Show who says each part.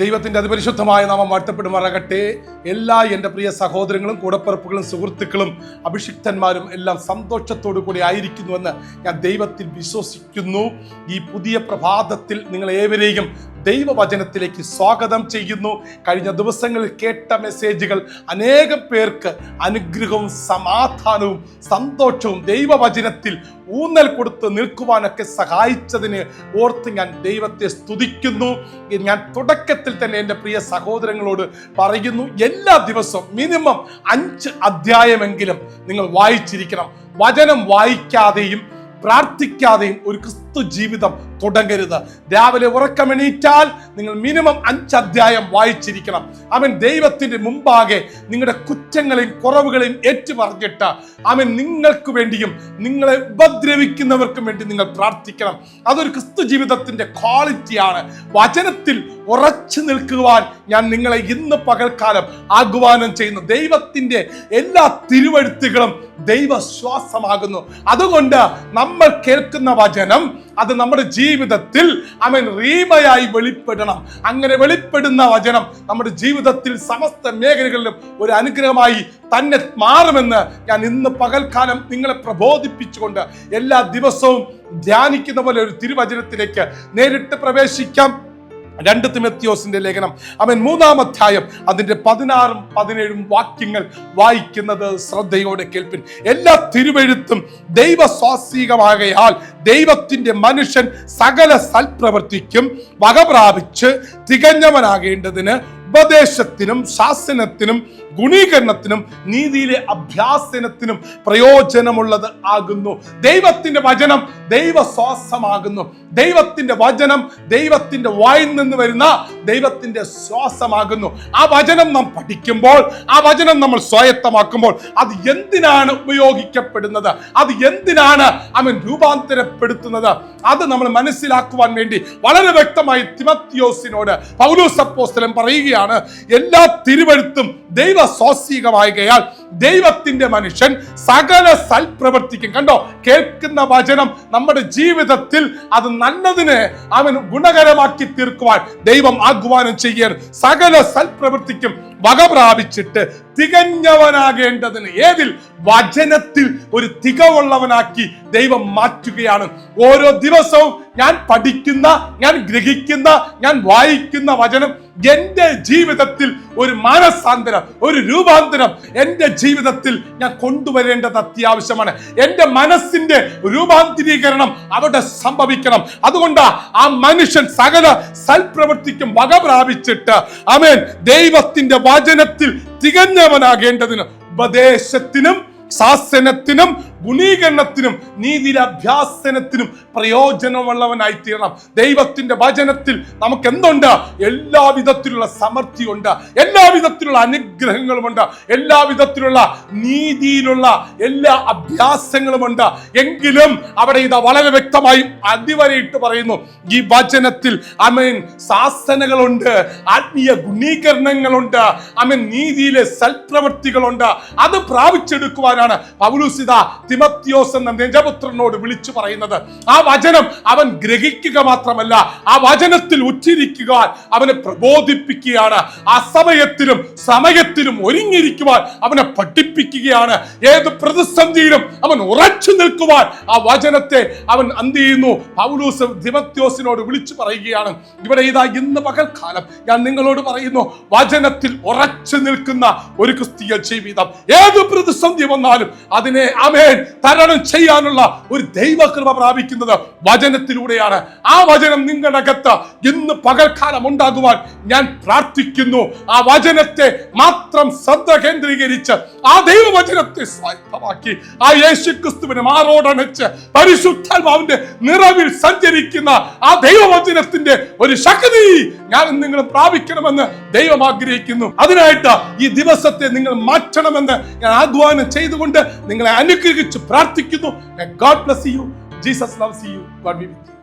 Speaker 1: ദൈവത്തിന്റെ അതിപരിശുദ്ധമായ നാമം വാഴ്ത്തപ്പെടുമാറാകട്ടെ. എല്ലാ എന്റെ പ്രിയ സഹോദരങ്ങളും കൂടപ്പിറപ്പുകളും സുഹൃത്തുക്കളും അഭിഷിക്തന്മാരും എല്ലാം സന്തോഷത്തോടു കൂടി ആയിരിക്കുന്നുവെന്ന് ഞാൻ ദൈവത്തിൽ വിശ്വസിക്കുന്നു. ഈ പുതിയ പ്രഭാതത്തിൽ നിങ്ങൾ ഏവരെയും ദൈവവചനത്തിലേക്ക് സ്വാഗതം ചെയ്യുന്നു. കഴിഞ്ഞ ദിവസങ്ങളിൽ കേട്ട മെസ്സേജുകൾ അനേകം പേർക്ക് അനുഗ്രഹവും സമാധാനവും സന്തോഷവും ദൈവവചനത്തിൽ ഊന്നൽ കൊടുത്ത് നിൽക്കുവാനൊക്കെ സഹായിച്ചതിന് ഓർത്ത് ഞാൻ ദൈവത്തെ സ്തുതിക്കുന്നു. ഞാൻ തുടക്കത്തിൽ തന്നെ എന്റെ പ്രിയ സഹോദരങ്ങളോട് പറയുന്നു എല്ലാ ദിവസവും മിനിമം അഞ്ച് അധ്യായമെങ്കിലും നിങ്ങൾ വായിച്ചിരിക്കണം. വചനം വായിക്കാതെയും പ്രാർത്ഥിക്കാതെയും ഒരു ക്രിസ്തു ജീവിതം തുടങ്ങരുത്. രാവിലെ ഉറക്കമെണീറ്റാൽ നിങ്ങൾ മിനിമം അഞ്ച് അധ്യായം വായിച്ചിരിക്കണം. അവൻ ദൈവത്തിന്റെ മുമ്പാകെ നിങ്ങളുടെ കുറ്റങ്ങളെയും കുറവുകളെയും ഏറ്റുപറഞ്ഞിട്ട് അവൻ നിങ്ങൾക്ക് വേണ്ടിയും നിങ്ങളെ ഉപദ്രവിക്കുന്നവർക്കും വേണ്ടി നിങ്ങൾ പ്രാർത്ഥിക്കണം. അതൊരു ക്രിസ്തു ജീവിതത്തിന്റെ ക്വാളിറ്റിയാണ്. വചനത്തിൽ ഉറച്ചു നിൽക്കുവാൻ ഞാൻ നിങ്ങളെ ഇന്ന് പകൽക്കാലം ആഹ്വാനം ചെയ്യുന്നു. ദൈവത്തിന്റെ എല്ലാ തിരുവഴുത്തുകളും ദൈവശ്വാസമാകുന്നു അതുകൊണ്ട് നമ്മൾ കേൾക്കുന്ന വചനം അത് നമ്മുടെ ജീവിതത്തിൽ അവൻ റീമയായി വെളിപ്പെടണം. അങ്ങനെ വെളിപ്പെടുന്ന വചനം നമ്മുടെ ജീവിതത്തിൽ സമസ്ത മേഖലകളിലും ഒരു അനുഗ്രഹമായി തന്നെ മാറുമെന്ന് ഞാൻ ഇന്ന് പകൽക്കാലം നിങ്ങളെ പ്രബോധിപ്പിച്ചുകൊണ്ട് എല്ലാ ദിവസവും ധ്യാനിക്കുന്ന പോലെ ഒരു തിരുവചനത്തിലേക്ക് നേരിട്ട് പ്രവേശിക്കാം. രണ്ട് തിമത്യോസിന്റെ ലേഖനം. അവൻ മൂന്നാം അധ്യായം. അതിന്റെ പതിനാറും പതിനേഴും വാക്യങ്ങൾ വായിക്കുന്നത് ശ്രദ്ധയോടെ കേൾപ്പിൻ. എല്ലാ തിരുവെഴുത്തും ദൈവസ്വാസികമാകയാൽ ദൈവത്തിന്റെ മനുഷ്യൻ സകല സൽപ്രവർത്തിക്കും വകപ്രാപിച്ച് തികഞ്ഞവനാകേണ്ടതിന് ഉപദേശത്തിനും ശാസനത്തിനും ഗുണീകരണത്തിനും നീതിയിലെ അഭ്യാസനത്തിനും പ്രയോജനമുള്ളത് ആകുന്നു. ദൈവത്തിന്റെ വചനം ദൈവശ്വാസമാകുന്നു. ദൈവത്തിന്റെ വചനം ദൈവത്തിന്റെ വായിൽ നിന്ന് വരുന്ന ദൈവത്തിന്റെ ശ്വാസമാകുന്നു. ആ വചനം നാം പഠിക്കുമ്പോൾ ആ വചനം നമ്മൾ സ്വായത്തമാക്കുമ്പോൾ അത് എന്തിനാണ് ഉപയോഗിക്കപ്പെടുന്നത്? അത് എന്തിനാണ് അവൻ രൂപാന്തരപ്പെടുത്തുന്നത്? അത് നമ്മൾ മനസ്സിലാക്കുവാൻ വേണ്ടി വളരെ വ്യക്തമായി തിമത്യോസിനോട് പൗലോസ് അപ്പോസ്തലൻ പറയുകയാണ് എല്ലാ തിരുവഴുത്തും ദൈവ സ്വാസികമായകയാൽ ദൈവത്തിന്റെ മനുഷ്യൻ സകല സൽപ്രവർത്തിക്കും. കണ്ടോ? കേൾക്കുന്ന വചനം നമ്മുടെ ജീവിതത്തിൽ അത് നല്ലതിനെ അവൻ ഗുണകരമാക്കി തീർക്കുവാൻ ദൈവം ആഹ്വാനം ചെയ്യാൻ സകല സൽപ്രവർത്തിക്കും വക പ്രാപിച്ചിട്ട് തികഞ്ഞവനാകേണ്ടതിന് ഏതിൽ? വചനത്തിൽ ഒരു തികവുള്ളവനാക്കി ദൈവം മാറ്റുകയാണ്. ഓരോ ദിവസവും ഞാൻ പഠിക്കുന്ന ഞാൻ ഗ്രഹിക്കുന്ന ഞാൻ വായിക്കുന്ന വചനം എന്റെ ജീവിതത്തിൽ ഒരു മാനസാന്തരം ഒരു രൂപാന്തരം എന്റെ ജീവിതത്തിൽ ഞാൻ കൊണ്ടുവരേണ്ടത് അത്യാവശ്യമാണ്. എന്റെ മനസ്സിന്റെ രൂപാന്തരീകരണം അവിടെ സംഭവിക്കണം. അതുകൊണ്ട് ആ മനുഷ്യൻ സകല സൽപ്രവൃത്തിക്കും വക പ്രാപിച്ചിട്ട് അമേൻ ദൈവത്തിന്റെ വചനത്തിൽ തികഞ്ഞവനാകേണ്ടതിന് ഉപദേശത്തിനും ശാസനത്തിനും ഗുണീകരണത്തിനും നീതിയിലഭ്യാസനത്തിനും പ്രയോജനമുള്ളവനായി തീരണം ദൈവത്തിന്റെ വചനത്തിൽ നമുക്ക് എന്തുണ്ട് എല്ലാ വിധത്തിലുള്ള സമൃദ്ധിയുണ്ട്. എല്ലാ വിധത്തിലുള്ള അനുഗ്രഹങ്ങളുമുണ്ട്. എല്ലാവിധത്തിലുള്ള നീതിയിലുള്ള എല്ലാ അഭ്യാസങ്ങളുമുണ്ട്. എങ്കിലും അവിടെ ഇത് വളരെ വ്യക്തമായി അടിവരയിട്ട് പറയുന്നു. ഈ വചനത്തിൽ അമേൻ ശാസനകളുണ്ട് ആത്മീയ ഗുണീകരണങ്ങളുണ്ട് അമേൻ നീതിയിലെ സൽപ്രവൃത്തികളുണ്ട്. അത് പ്രാപിച്ചെടുക്കുവാനാണ് പൗലുസിത തിമത്യോസ് എന്ന നിജപുത്രനോട് വിളിച്ചു പറയുന്നത് ആ വചനം അവൻ ഗ്രഹിക്കുക മാത്രമല്ല ആ വചനത്തിൽ ഉച്ചരിക്കുക അവനെ പ്രബോധിപ്പിക്കുകയാണ്. അസമയത്തിലും സമയത്തിലും ഒരുങ്ങിയിരിക്കുവാൻ അവനെ പഠിപ്പിക്കുകയാണ്. ഏത് പ്രതിസന്ധിയിലും അവൻ ഉറച്ചു നിൽക്കുവാൻ ആ വചനത്തെ അവൻ എന്ത് ചെയ്യുന്നു? പൗലൂസ് തിമത്യോസിനോട് വിളിച്ചു പറയുകയാണ്. ഇവിടെ ഇതാ ഇന്ന് പകൽക്കാലം ഞാൻ നിങ്ങളോട് പറയുന്നു വചനത്തിൽ ഉറച്ചു നിൽക്കുന്ന ഒരു ക്രിസ്തീയ ജീവിതം. ഏത് പ്രതിസന്ധി വന്നാലും അതിനെ അമേൻ തരണം ചെയ്യാനുള്ള ഒരു ദൈവകൃപ പ്രാപിക്കുന്നത് വചനത്തിലൂടെയാണ്. ആ വചനം നിങ്ങളുടെ അകത്ത് ഇന്ന് പകൽക്കാലം ഉണ്ടാകുവാൻ ഞാൻ പ്രാർത്ഥിക്കുന്നു. ആ വചനത്തെ മാത്രം ശ്രദ്ധ കേന്ദ്രീകരിച്ച് ആ ദൈവവചനത്തെ സ്വായത്തമാക്കി. ആ യേശു ക്രിസ്തുവിനെ മാറോടണച്ച് പരിശുദ്ധാത്മാവിന്റെ നിറവിൽ സഞ്ചരിക്കുന്ന ആ ദൈവവചനത്തിന്റെ ഒരു ശക്തി ഞാൻ നിങ്ങൾ പ്രാപിക്കണമെന്ന് ദൈവം ആഗ്രഹിക്കുന്നു. അതിനായിട്ട് ഈ ദിവസത്തെ നിങ്ങൾ മാറ്റണമെന്ന് ഞാൻ ആഹ്വാനം ചെയ്തുകൊണ്ട് നിങ്ങളെ അനുഗ്രഹിച്ച് പ്രാർത്ഥിക്കുന്നു. God bless you Jesus loves you God be with